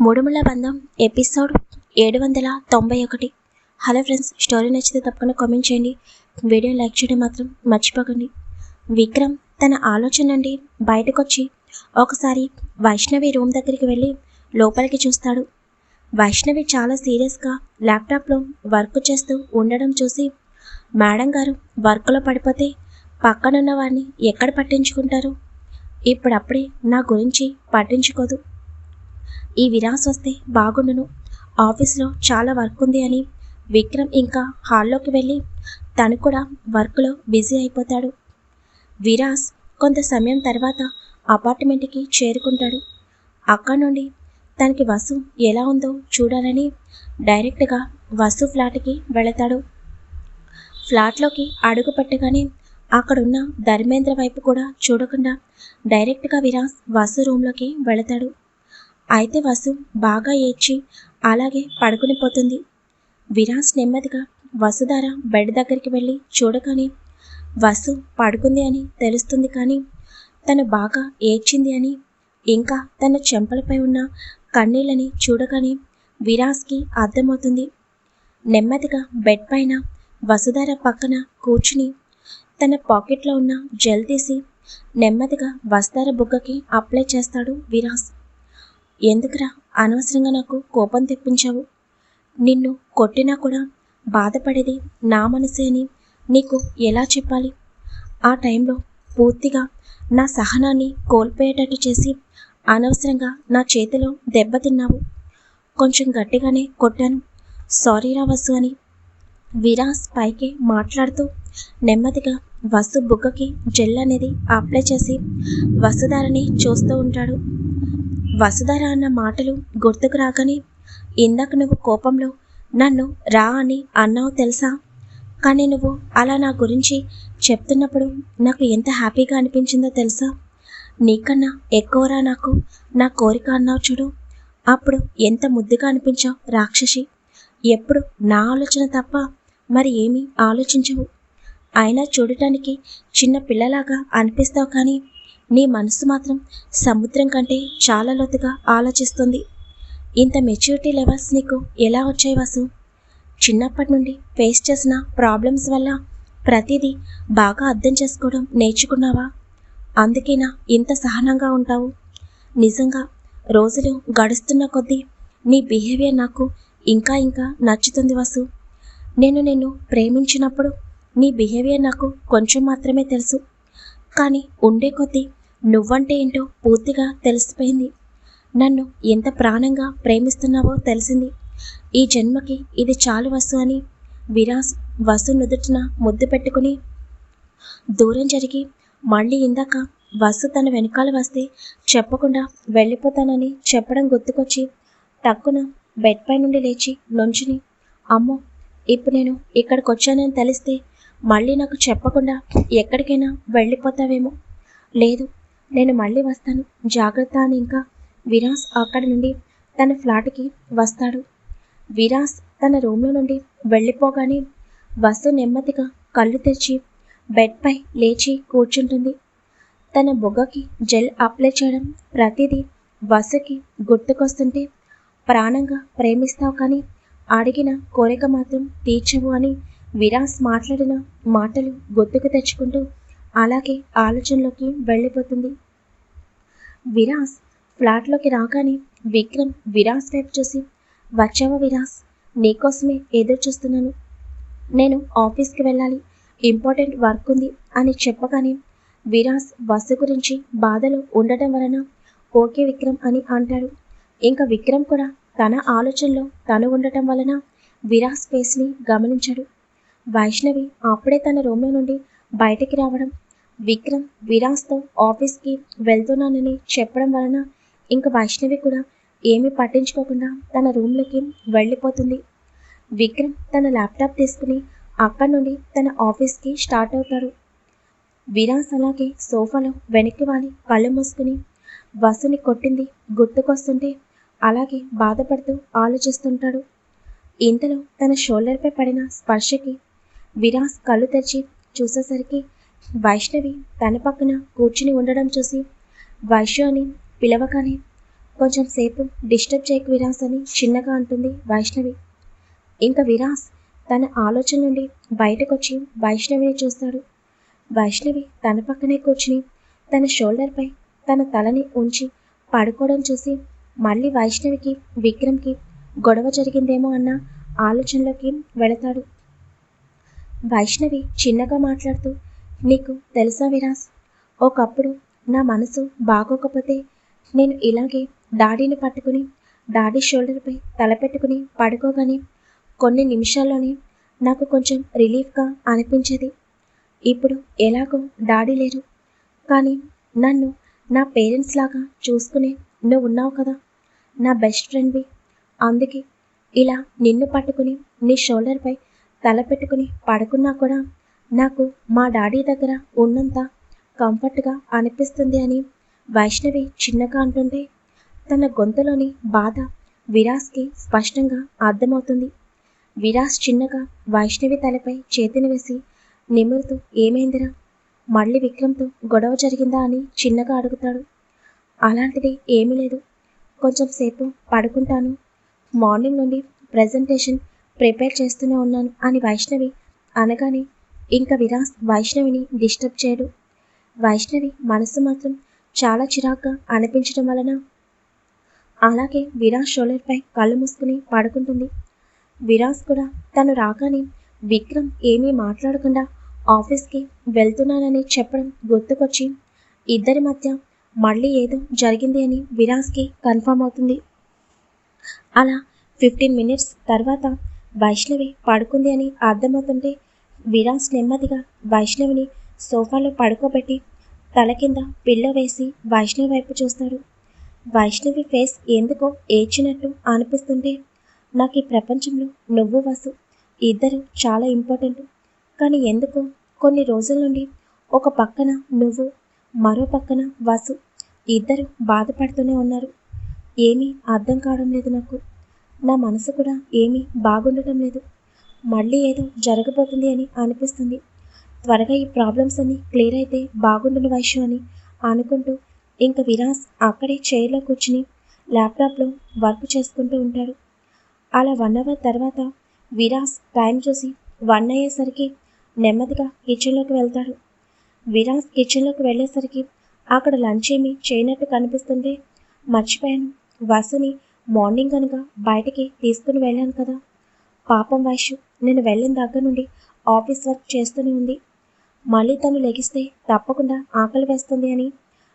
మూడుముళ్ళ బంధం ఎపిసోడ్ ఏడు వందల తొంభై ఒకటి. హలో ఫ్రెండ్స్ స్టోరీ నచ్చితే తప్పకుండా కామెంట్ చేయండి. వీడియో లైక్ చేయడం మాత్రం మర్చిపోకండి. విక్రమ్ తన ఆలోచన నుండి బయటకొచ్చి ఒకసారి వైష్ణవి రూమ్ దగ్గరికి వెళ్ళి లోపలికి చూస్తాడు. వైష్ణవి చాలా సీరియస్గా ల్యాప్టాప్లో వర్క్ చేస్తూ ఉండడం చూసి మేడం గారు వర్క్లో పడిపోతే పక్కనున్న వారిని ఎక్కడ పట్టించుకుంటారు? ఇప్పుడప్పుడే నా గురించి పట్టించుకోదు. ఈ విరాస్ వస్తే బాగుండును. ఆఫీస్లో చాలా వర్క్ ఉంది అని. విక్రమ్ ఇంకా హాల్లోకి వెళ్ళి తను కూడా వర్క్లో బిజీ అయిపోతాడు. విరాస్ కొంత సమయం తర్వాత అపార్ట్మెంట్కి చేరుకుంటాడు. అక్కడ నుండి తనకి వసు ఎలా ఉందో చూడాలని డైరెక్ట్గా వసు ఫ్లాట్కి వెళతాడు. ఫ్లాట్లోకి అడుగు పెట్టగానే అక్కడున్న ధర్మేంద్ర వైపు కూడా చూడకుండా డైరెక్ట్గా విరాస్ వసు రూమ్లోకి వెళతాడు. అయితే వసు బాగా ఏడ్చి అలాగే పడుకుని పోతుంది. విరాస్ నెమ్మదిగా వసుధార బెడ్ దగ్గరికి వెళ్ళి చూడగానే వసు పడుకుంది అని తెలుస్తుంది కానీ తను బాగా ఏడ్చింది అని ఇంకా తన చెంపలపై ఉన్న కన్నీళ్ళని చూడగానే విరాస్కి అర్థమవుతుంది. నెమ్మదిగా బెడ్ పైన వసుధార పక్కన కూర్చుని తన పాకెట్లో ఉన్న జెల్ తీసి నెమ్మదిగా వస్తార బుగ్గకి అప్లై చేస్తాడు విరాస్. ఎందుకురా? అనవసరంగా నాకు కోపం తెప్పించావు. నిన్ను కొట్టినా కూడా బాధపడేది నా మనసే అని నీకు ఎలా చెప్పాలి? ఆ టైంలో పూర్తిగా నా సహనాన్ని కోల్పోయేటట్టు చేసి అనవసరంగా నా చేతిలో దెబ్బతిన్నావు కొంచెం గట్టిగానే కొట్టాను. సారీరా వసు అని విరాస్ పైకి మాట్లాడుతూ నెమ్మదిగా వసు బుగ్గకి జెల్ అనేది అప్లై చేసి వసుధారని చూస్తూ ఉంటాడు. వసుధర అన్న మాటలు గుర్తుకు రాగానే ఇందాక నువ్వు కోపంలో నన్ను రా అని అన్నావు తెలుసా? కానీ నువ్వు అలా నా గురించి చెప్తున్నప్పుడు నాకు ఎంత హ్యాపీగా అనిపించిందో తెలుసా? నీకన్నా ఎక్కువరా నాకు నా కోరిక అన్నావు చూడు. అప్పుడు ఎంత ముద్దుగా అనిపించావు రాక్షసి? ఎప్పుడు నా ఆలోచన తప్ప మరి ఏమీ ఆలోచించవు. అయినా చూడటానికి చిన్న పిల్లలాగా అనిపిస్తావు కానీ నీ మనసు మాత్రం సముద్రం కంటే చాలా లోతుగా ఆలోచిస్తుంది. ఇంత మెచ్యూరిటీ లెవెల్స్ నీకు ఎలా వచ్చాయి వాసు? చిన్నప్పటి నుండి ఫేస్ చేసిన ప్రాబ్లమ్స్ వల్ల ప్రతిదీ బాగా అర్థం చేసుకోవడం నేర్చుకున్నావా? అందుకేనా ఇంత సహనంగా ఉంటావు? నిజంగా రోజులు గడుస్తున్న కొద్దీ నీ బిహేవియర్ నాకు ఇంకా ఇంకా నచ్చుతుంది వసు. నేను నిన్ను ప్రేమించినప్పుడు నీ బిహేవియర్ నాకు కొంచెం మాత్రమే తెలుసు. కానీ ఉండే కొద్దీ నువ్వంటే ఏంటో పూర్తిగా తెలిసిపోయింది. నన్ను ఎంత ప్రాణంగా ప్రేమిస్తున్నావో తెలిసింది. ఈ జన్మకి ఇది చాలు వసు అని విరాస్ వసు నుదుటిన ముద్దు పెట్టుకుని దూరం జరిగి మళ్ళీ ఇందాక వసు తన వెనకాల వస్తే చెప్పకుండా వెళ్ళిపోతానని చెప్పడం గుర్తుకొచ్చి టక్కున బెడ్ పై నుండి లేచి నుంచుని అమ్మో ఇప్పుడు నేను ఇక్కడికి వచ్చానని తెలిస్తే మళ్ళీ నాకు చెప్పకుండా ఎక్కడికైనా వెళ్ళిపోతావేమో. లేదు నేను మళ్ళీ వస్తాను. జాగ్రత్త అని ఇంకా విరాస్ అక్కడి నుండి తన ఫ్లాట్కి వస్తాడు. విరాస్ తన రూమ్లో నుండి వెళ్ళిపోగానే వసు నెమ్మదిగా కళ్ళు తెరిచి బెడ్పై లేచి కూర్చుంటుంది. తన బొగ్గకి జెల్ అప్లై చేయడం ప్రతిదీ వసుకి గుర్తుకొస్తుంటే ప్రాణంగా ప్రేమిస్తావు కానీ అడిగిన కోరిక మాత్రం తీర్చవు అని విరాస్ మాట్లాడిన మాటలు గుర్తుకు తెచ్చుకుంటూ అలాగే ఆలోచనలోకి వెళ్ళిపోతుంది. విరాస్ ఫ్లాట్లోకి రాగానే విక్రమ్ విరాస్ వైపు చూసి వచ్చావా విరాస్? నీకోసమే ఎదురు చూస్తున్నాను. నేను ఆఫీస్కి వెళ్ళాలి. ఇంపార్టెంట్ వర్క్ ఉంది అని చెప్పగానే విరాస్ బస్సు గురించి బాధలో ఉండటం వలన ఓకే విక్రమ్ అని అంటాడు. ఇంకా విక్రమ్ కూడా తన ఆలోచనలో తను ఉండటం వలన విరాస్ ఫేస్ని గమనించాడు. వైష్ణవి అప్పుడే తన రూమ్లో నుండి బయటికి రావడం విక్రమ్ విరాస్తో ఆఫీస్కి వెళ్తున్నానని చెప్పడం వలన ఇంక వైష్ణవి కూడా ఏమీ పట్టించుకోకుండా తన రూమ్లోకి వెళ్ళిపోతుంది. విక్రమ్ తన ల్యాప్టాప్ తీసుకుని అక్కడి నుండి తన ఆఫీస్కి స్టార్ట్ అవుతాడు. విరాస్ అలాగే సోఫాలో వెనక్కి వాలి కళ్ళు మూసుకుని బస్సుని కొట్టింది గుర్తుకొస్తుంటే అలాగే బాధపడుతూ ఆలోచిస్తుంటాడు. ఇంతలో తన షోల్డర్పై పడిన స్పర్శకి విరాస్ కళ్ళు తెరిచి చూసేసరికి వైష్ణవి తన పక్కన కూర్చుని ఉండడం చూసి వైష్ణవిని అని పిలవగానే కొంచెం సేపు డిస్టర్బ్ చేయకు విరాస్ అని చిన్నగా అంటుంది వైష్ణవి. ఇంకా విరాస్ తన ఆలోచన నుండి బయటకొచ్చి వైష్ణవిని చూస్తాడు. వైష్ణవి తన పక్కనే కూర్చుని తన షోల్డర్పై తన తలని ఉంచి పడుకోవడం చూసి మళ్ళీ వైష్ణవికి విక్రమ్కి గొడవ జరిగిందేమో అన్న ఆలోచనలోకి వెళతాడు వైష్ణవి చిన్నగా మాట్లాడుతూ నీకు తెలుసా విరాస్? ఒకప్పుడు నా మనసు బాగోకపోతే నేను ఇలాగే డాడీని పట్టుకుని డాడీ షోల్డర్పై తలపెట్టుకుని పడుకోగానే కొన్ని నిమిషాల్లోనే నాకు కొంచెం రిలీఫ్గా అనిపించేది. ఇప్పుడు ఎలాగో డాడీ లేరు. కానీ నన్ను నా పేరెంట్స్ లాగా చూసుకునే నువ్వు ఉన్నావు కదా. నా బెస్ట్ ఫ్రెండ్వి అందుకే ఇలా నిన్ను పట్టుకుని నీ షోల్డర్పై తల పెట్టుకుని పడుకున్నా కూడా నాకు మా డాడీ దగ్గర ఉన్నంత కంఫర్ట్గా అనిపిస్తుంది అని వైష్ణవి చిన్నగా అంటుంటే తన గొంతులోని బాధ విరాస్కి స్పష్టంగా అర్థమవుతుంది. విరాస్ చిన్నగా వైష్ణవి తలపై చేతిని వేసి నిమురుతూ ఏమైందిరా? మళ్ళీ విక్రమ్తో గొడవ జరిగిందా? అని చిన్నగా అడుగుతాడు. అలాంటిది ఏమీ లేదు. కొంచెం సేపు పడుకుంటాను. మార్నింగ్ నుండి ప్రజెంటేషన్ ప్రిపేర్ చేస్తూనే ఉన్నాను అని వైష్ణవి అనగానే ఇంకా విరాస్ వైష్ణవిని డిస్టర్బ్ చేయడు. వైష్ణవి మనసు మాత్రం చాలా చిరాగ్గా అనిపించడం వలన అలాగే విరాజ్ షోలర్పై కళ్ళు మూసుకుని పడుకుంటుంది. విరాజ్ కూడా తను రాగానే విక్రమ్ ఏమీ మాట్లాడకుండా ఆఫీస్కి వెళ్తున్నానని చెప్పడం గుర్తుకొచ్చి ఇద్దరి మధ్య మళ్ళీ ఏదో జరిగింది అని విరాస్కి కన్ఫర్మ్ అవుతుంది. అలా ఫిఫ్టీన్ మినిట్స్ తర్వాత వైష్ణవి పడుకుంది అని అర్థమవుతుంటే విరాస్ నెమ్మదిగా వైష్ణవిని సోఫాలో పడుకోబెట్టి తల కింద పిల్ల వేసి వైష్ణవి వైపు చూస్తాడు. వైష్ణవి ఫేస్ ఎందుకో ఏడ్చినట్టు అనిపిస్తుంటే నాకు ఈ ప్రపంచంలో నువ్వు వసు ఇద్దరు చాలా ఇంపార్టెంట్. కానీ ఎందుకు కొన్ని రోజుల నుండి ఒక పక్కన నువ్వు మరో పక్కన వసు ఇద్దరు బాధపడుతూనే ఉన్నారు. ఏమీ అర్థం కావడం లేదు నాకు. నా మనసు కూడా ఏమీ బాగుండటం లేదు. మళ్ళీ ఏదో జరగబోతుంది అని అనిపిస్తుంది. త్వరగా ఈ ప్రాబ్లమ్స్ అన్ని క్లియర్ అయితే బాగుండును వైశ్యం అని అనుకుంటూ ఇంక విరాస్ అక్కడే చైర్లో కూర్చుని ల్యాప్టాప్లో వర్క్ చేసుకుంటూ ఉంటాడు. అలా వన్ అవర్ తర్వాత విరాస్ టైం చూసి వన్ అయ్యేసరికి నెమ్మదిగా కిచెన్లోకి వెళ్తాడు. విరాస్ కిచెన్లోకి వెళ్ళేసరికి అక్కడ లంచ్ ఏమి చేయనట్టు కనిపిస్తుంటే మర్చిపోయాను. వసుని మార్నింగ్ కనుక బయటికి తీసుకుని వెళ్ళాను కదా. పాపం వైశ్యు నేను వెళ్ళిన దగ్గర నుండి ఆఫీస్ వర్క్ చేస్తూనే ఉంది. మళ్ళీ తను లెగిస్తే తప్పకుండా ఆకలి వేస్తుంది అని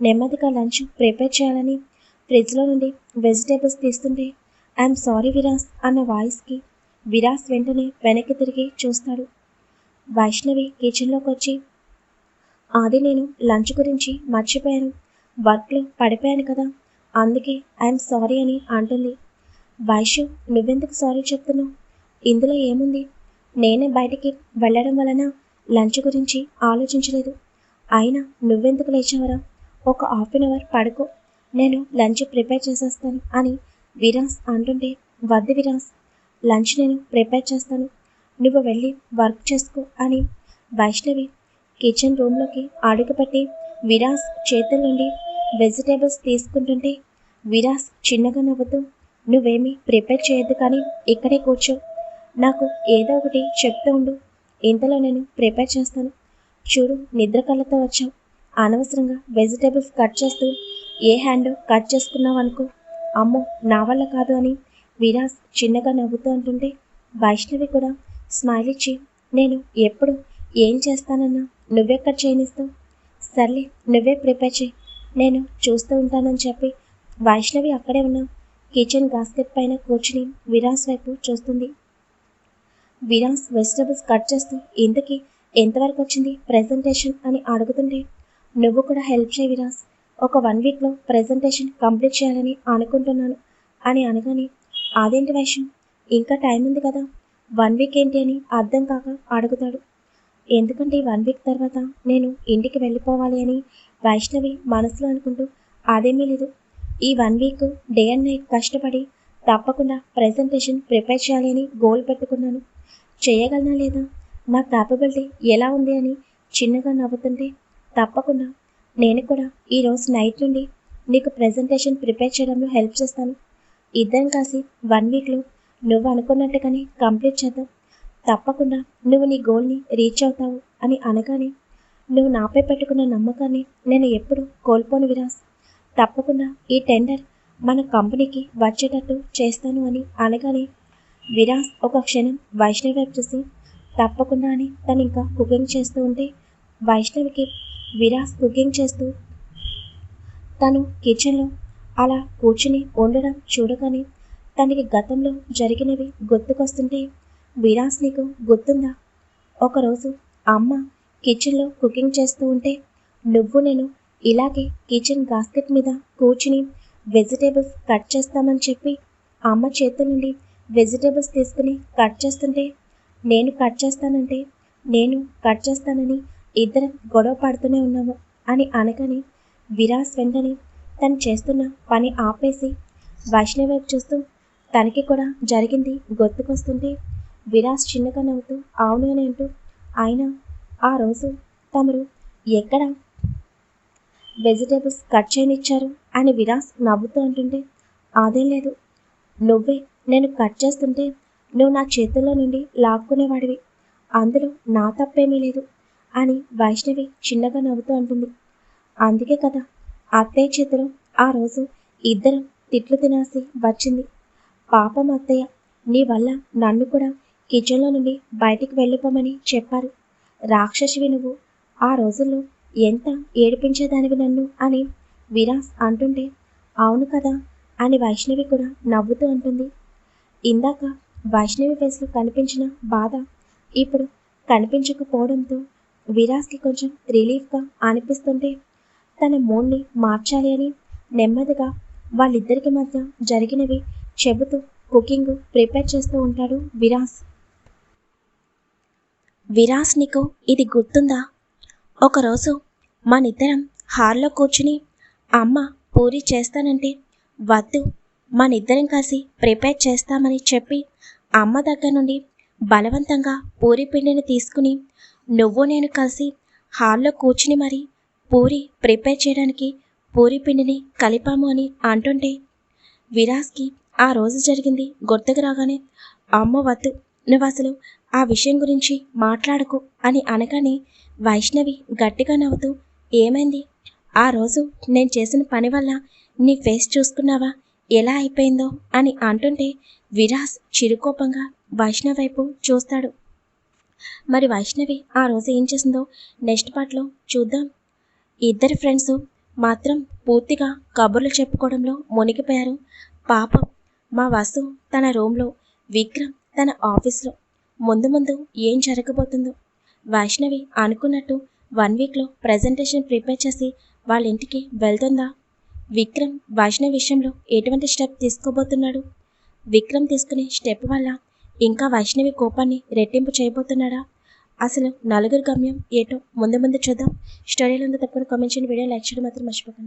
నెమ్మదిగా లంచ్ ప్రిపేర్ చేయాలని ఫ్రిడ్జ్లో నుండి వెజిటేబుల్స్ తీస్తుంటే ఐఎమ్ సారీ విరాస్ అన్న వాయిస్కి విరాస్ వెంటనే వెనక్కి తిరిగి చూస్తాడు. వైష్ణవి కిచెన్లోకి వచ్చి అది నేను లంచ్ గురించి మర్చిపోయాను. వర్క్లో పడిపోయాను కదా అందుకే ఐఎమ్ సారీ అని అంటుంది. వైషు నువ్వెందుకు సారీ చెప్తున్నావు? ఇందులో ఏముంది? నేనే బయటికి వెళ్ళడం వలన లంచ్ గురించి ఆలోచించలేదు. అయినా నువ్వెందుకు లేచావరా? ఒక హాఫ్ అన్ అవర్ పడుకో. నేను లంచ్ ప్రిపేర్ చేసేస్తాను అని విరాస్ అంటుంటే వద్దు విరాస్. లంచ్ నేను ప్రిపేర్ చేస్తాను. నువ్వు వెళ్ళి వర్క్ చేసుకో అని వైష్ణవి కిచెన్ రూమ్లోకి అడుగుపెట్టి విరాస్ చేతుల నుండి వెజిటేబుల్స్ తీసుకుంటుంటే విరాస్ చిన్నగా నవ్వుతూ నువ్వేమీ ప్రిపేర్ చేయొద్దు కానీ ఇక్కడే కూర్చో. నాకు ఏదో ఒకటి చెప్తూ ఉండు. ఇంతలో నేను ప్రిపేర్ చేస్తాను. చూడు నిద్ర కళ్ళతో వచ్చావు అనవసరంగా వెజిటేబుల్స్ కట్ చేస్తూ ఏ హ్యాండ్ కట్ చేసుకున్నావు అనుకో. అమ్మో నా వల్ల కాదు అని విరాస్ చిన్నగా నవ్వుతూ అంటుంటే వైష్ణవి కూడా స్మైల్ ఇచ్చి నేను ఎప్పుడు ఏం చేస్తానన్నా నువ్వెక్కడ చేయనిస్తావు. సర్లే నువ్వే ప్రిపేర్ చేయి. నేను చూస్తూ ఉంటానని చెప్పి వైష్ణవి అక్కడే ఉన్న. కిచెన్ గాస్కెట్ పైన కూర్చుని విరాస్ వైపు చూస్తుంది. విరాస్ వెజిటబుల్స్ కట్ చేస్తూ ఇంతకీ ఎంతవరకు వచ్చింది ప్రెజెంటేషన్? అని అడుగుతుంటే నువ్వు కూడా హెల్ప్ చేయి విరాస్. ఒక వన్ వీక్లో ప్రెజెంటేషన్ కంప్లీట్ చేయాలని అనుకుంటున్నాను. అని అనగానే అదేంటి వైషం ఇంకా టైం ఉంది కదా. వన్ వీక్ ఏంటి అని అర్థం కాక అడుగుతాడు. ఎందుకంటే వన్ వీక్ తర్వాత నేను ఇంటికి వెళ్ళిపోవాలి అని వైష్ణవి మనసులో అనుకుంటూ అదేమీ లేదు. ఈ one week day and night కష్టపడి తప్పకుండా ప్రెజెంటేషన్ ప్రిపేర్ చేయాలి అని గోల్ పెట్టుకున్నాను. చేయగలనా లేదా? నా క్యాపబిలిటీ ఎలా ఉంది అని చిన్నగా నవ్వుతుంటే తప్పకుండా. నేను కూడా ఈరోజు నైట్ నుండి నీకు ప్రజెంటేషన్ ప్రిపేర్ చేయడంలో హెల్ప్ చేస్తాను. ఇద్దరం కలిసి వన్ వీక్లో నువ్వు అనుకున్నట్టుగానే కంప్లీట్ చేద్దాం. తప్పకుండా నువ్వు నీ గోల్ని రీచ్ అవుతావు అని అనగానే నువ్వు నాపై పెట్టుకున్న నమ్మకాన్ని నేను ఎప్పుడు కోల్పోను విరాస్. తప్పకుండా ఈ టెండర్ మన కంపెనీకి వచ్చేటట్టు చేస్తాను అని అనగానే విరాస్ ఒక క్షణం వైష్ణవి వైపు చూసి తప్పకుండా అని తను ఇంకా కుకింగ్ చేస్తూ ఉంటే వైష్ణవికి విరాస్ కుకింగ్ చేస్తూ తను కిచెన్లో అలా కూర్చుని ఉండడం చూడగానే తనకి గతంలో జరిగినవి గుర్తుకొస్తుంటే విరాస్ నీకు గుర్తుందా? ఒకరోజు అమ్మ కిచెన్లో కుకింగ్ చేస్తూ ఉంటే నువ్వు నేను ఇలాగే కిచెన్ గాస్కెట్ మీద కూర్చుని వెజిటేబుల్స్ కట్ చేస్తామని చెప్పి అమ్మ చేతుల నుండి వెజిటేబుల్స్ తీసుకుని కట్ చేస్తుంటే నేను కట్ చేస్తానంటే నేను కట్ చేస్తానని ఇద్దరం గొడవ పడుతూనే ఉన్నాము అని అనగానే విరాస్ వెంటనే తను చేస్తున్న పని ఆపేసి వైష్ణవి వైపు చూస్తూ తనకి కూడా జరిగింది గుర్తుకొస్తుంటే విరాస్ చిన్నగా నవ్వుతూ అవును అని అంటూ ఆయన ఆ రోజు తమరు ఎక్కడ వెజిటేబుల్స్ కట్ చేయనిచ్చారు? అని విరాస్ నవ్వుతూ అంటుంటే అదేం లేదు నువ్వే నేను కట్ చేస్తుంటే నువ్వు నా చేతుల్లో నుండి లాక్కునేవాడివి. అందులో నా తప్పేమీ లేదు అని వైష్ణవి చిన్నగా నవ్వుతూ అంటుంది. అందుకే కదా అత్తయ్య చేతిలో ఆ రోజు ఇద్దరం తిట్లు తినాల్సి వచ్చింది. పాపం అత్తయ్య నీ వల్ల నన్ను కూడా కిచెన్లో నుండి బయటికి వెళ్ళిపోమని చెప్పారు. రాక్షసివి నువ్వు ఆ రోజుల్లో ఎంత ఏడిపించేదానివి నన్ను అని విరాస్ అంటుంటే అవును కదా అని వైష్ణవి కూడా నవ్వుతూ అంటుంది. ఇందాక వైష్ణవి ఫేస్లో కనిపించిన బాధ ఇప్పుడు కనిపించకపోవడంతో విరాజ్కి కొంచెం రిలీఫ్గా అనిపిస్తుంటే తన మూడ్ని మార్చాలి అని నెమ్మదిగా వాళ్ళిద్దరికి మధ్య జరిగినవి చెబుతూ కుకింగ్ ప్రిపేర్ చేస్తూ ఉంటాడు విరాస్ విరాస్ నీకు ఇది గుర్తుందా? ఒకరోజు మనిద్దరం హాల్లో కూర్చుని అమ్మ పూరి చేస్తానంటే వద్దు మనిద్దరం కలిసి ప్రిపేర్ చేస్తామని చెప్పి అమ్మ దగ్గర నుండి బలవంతంగా పూరి పిండిని తీసుకుని నువ్వు నేను కలిసి హాల్లో కూర్చుని మరి పూరి ప్రిపేర్ చేయడానికి పూరి పిండిని కలిపాము అని అంటుంటే విరాస్కి ఆ రోజు జరిగింది గుర్తుకు రాగానే అమ్మ వద్దు నువ్వు అసలు ఆ విషయం గురించి మాట్లాడకు అని అనగానే వైష్ణవి గట్టిగా నవ్వుతూ ఏమైంది? ఆ రోజు నేను చేసిన పని వల్ల నీ ఫేస్ చూసుకున్నావా? ఎలా అయిపోయిందో అని అంటుంటే విరాస్ చిరుకోపంగా వైష్ణవి వైపు చూస్తాడు. మరి వైష్ణవి ఆ రోజు ఏం చేసిందో నెక్స్ట్ పార్ట్లో చూద్దాం. ఇద్దరు ఫ్రెండ్స్ మాత్రం పూర్తిగా కబుర్లు చెప్పుకోవడంలో మునిగిపోయారు. పాపం మా వసు తన రూమ్లో విక్రమ్ తన ఆఫీస్లో. ముందు ముందు ఏం జరగబోతుందో. వైష్ణవి అనుకున్నట్టు వన్ వీక్లో ప్రజెంటేషన్ ప్రిపేర్ చేసి వాళ్ళ ఇంటికి వెళ్తుందా? విక్రమ్ వైష్ణవి విషయంలో ఎటువంటి స్టెప్ తీసుకోబోతున్నాడు? విక్రమ్ తీసుకునే స్టెప్ వల్ల ఇంకా వైష్ణవి కోపాన్ని రెట్టింపు చేయబోతున్నాడా? అసలు నలుగురు గమ్యం ఏటో ముందు ముందు చూద్దాం. స్టోరీలో తప్పకుండా కామెంట్ చేయండి. వీడియో లైక్ చేయడం మాత్రం మర్చిపోకండి.